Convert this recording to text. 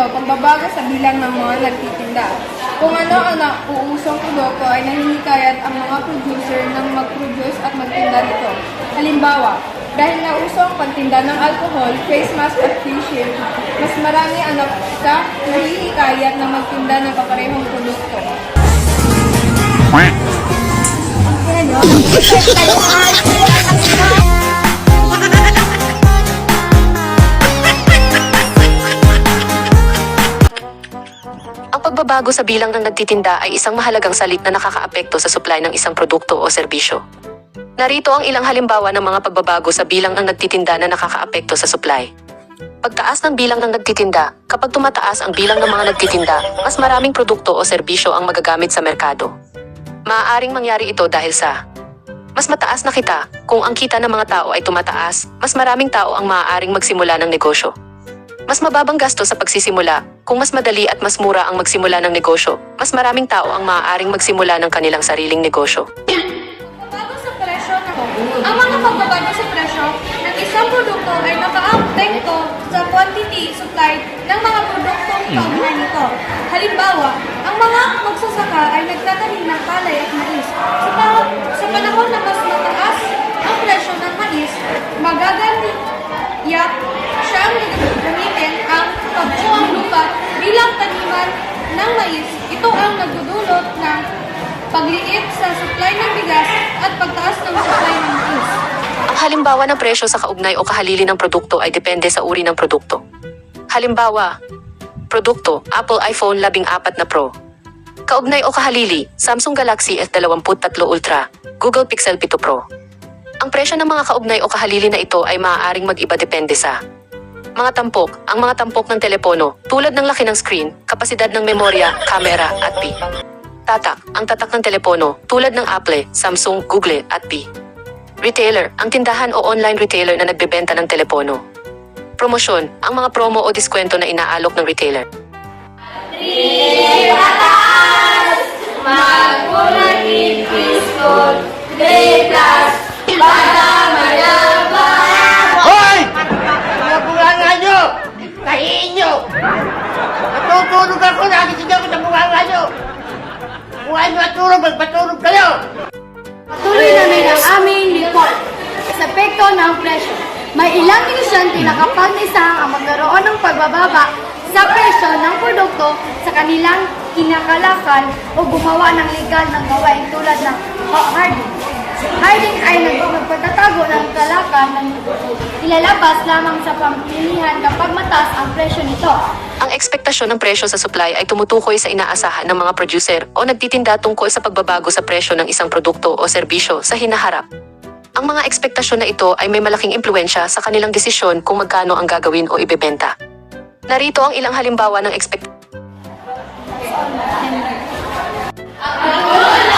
Ikatlong pagbabago sa bilang ng mga nagtitinda. Kung ano ang nauusong produkto ay nahinikayat ang mga producer ng mag-produce at magtinda nito. Halimbawa, dahil nausong pagtinda ng alcohol, face mask at face shield, mas marami ang sa nahihikayat na magtinda ng kaparehong produkto. Ang pagbabago sa bilang ng nagtitinda ay isang mahalagang salik na nakakaapekto sa supply ng isang produkto o serbisyo. Narito ang ilang halimbawa ng mga pagbabago sa bilang ng nagtitinda na nakakaapekto sa supply. Pagtaas ng bilang ng nagtitinda, kapag tumataas ang bilang ng mga nagtitinda, mas maraming produkto o serbisyo ang magagamit sa merkado. Maaaring mangyari ito dahil sa mas mataas na kita, kung ang kita ng mga tao ay tumataas, mas maraming tao ang maaaring magsimula ng negosyo. Mas mababang gasto sa pagsisimula, kung mas madali at mas mura ang magsimula ng negosyo, mas maraming tao ang maaaring magsimula ng kanilang sariling negosyo. Pagbabago sa presyo ng Ang mga pagbabago sa presyo ng isang produkto ay nakaapekto sa quantity supplied ng mga produktong kaugnay nito. Halimbawa, ang mga magsasaka ay nagtatanim ng palay at mais. Sa, pa- sa panahon na mas mataas ang presyo ng mais, magagaliyak siyang gamitin ang pagbuang lupa bilang taniman ng mais. Ito ang nagdudulot ng pagliit sa supply ng bigas at pagtaas ng supply ng mais. Ang halimbawa ng presyo sa kaugnay o kahalili ng produkto ay depende sa uri ng produkto. Halimbawa, produkto, Apple iPhone 14 na Pro. Kaugnay o kahalili, Samsung Galaxy S23 Ultra, Google Pixel 7 Pro. Ang presyo ng mga kaugnay o kahalili na ito ay maaaring mag-iba depende sa mga tampok, ang mga tampok ng telepono, tulad ng laki ng screen, kapasidad ng memorya, camera, at P. Tatak, ang tatak ng telepono, tulad ng Apple, Samsung, Google, at P. Retailer, ang tindahan o online retailer na nagbebenta ng telepono. Promosyon, ang mga promo o diskwento na inaalok ng retailer. Hoy! Ano at tulog, magpatulog kayo! Patuloy namin ang aming report sa epekto ng presyo. May ilang negosyante na kapag naisahang ang magkaroon ng pagbababa sa presyo ng produkto sa kanilang kinakalakan o gumawa ng legal ng gawain tulad ng harding. Harding ay nag- nagpatatago ng kalakan ng ilalabas lamang sa pamilihan kapag mataas ang presyo nito. Ang ekspektasyon ng presyo sa supply ay tumutukoy sa inaasahan ng mga producer o nagtitinda tungkol sa pagbabago sa presyo ng isang produkto o serbisyo sa hinaharap. Ang mga ekspektasyon na ito ay may malaking impluensya sa kanilang desisyon kung magkano ang gagawin o ibebenta. Narito ang ilang halimbawa ng ekspekt And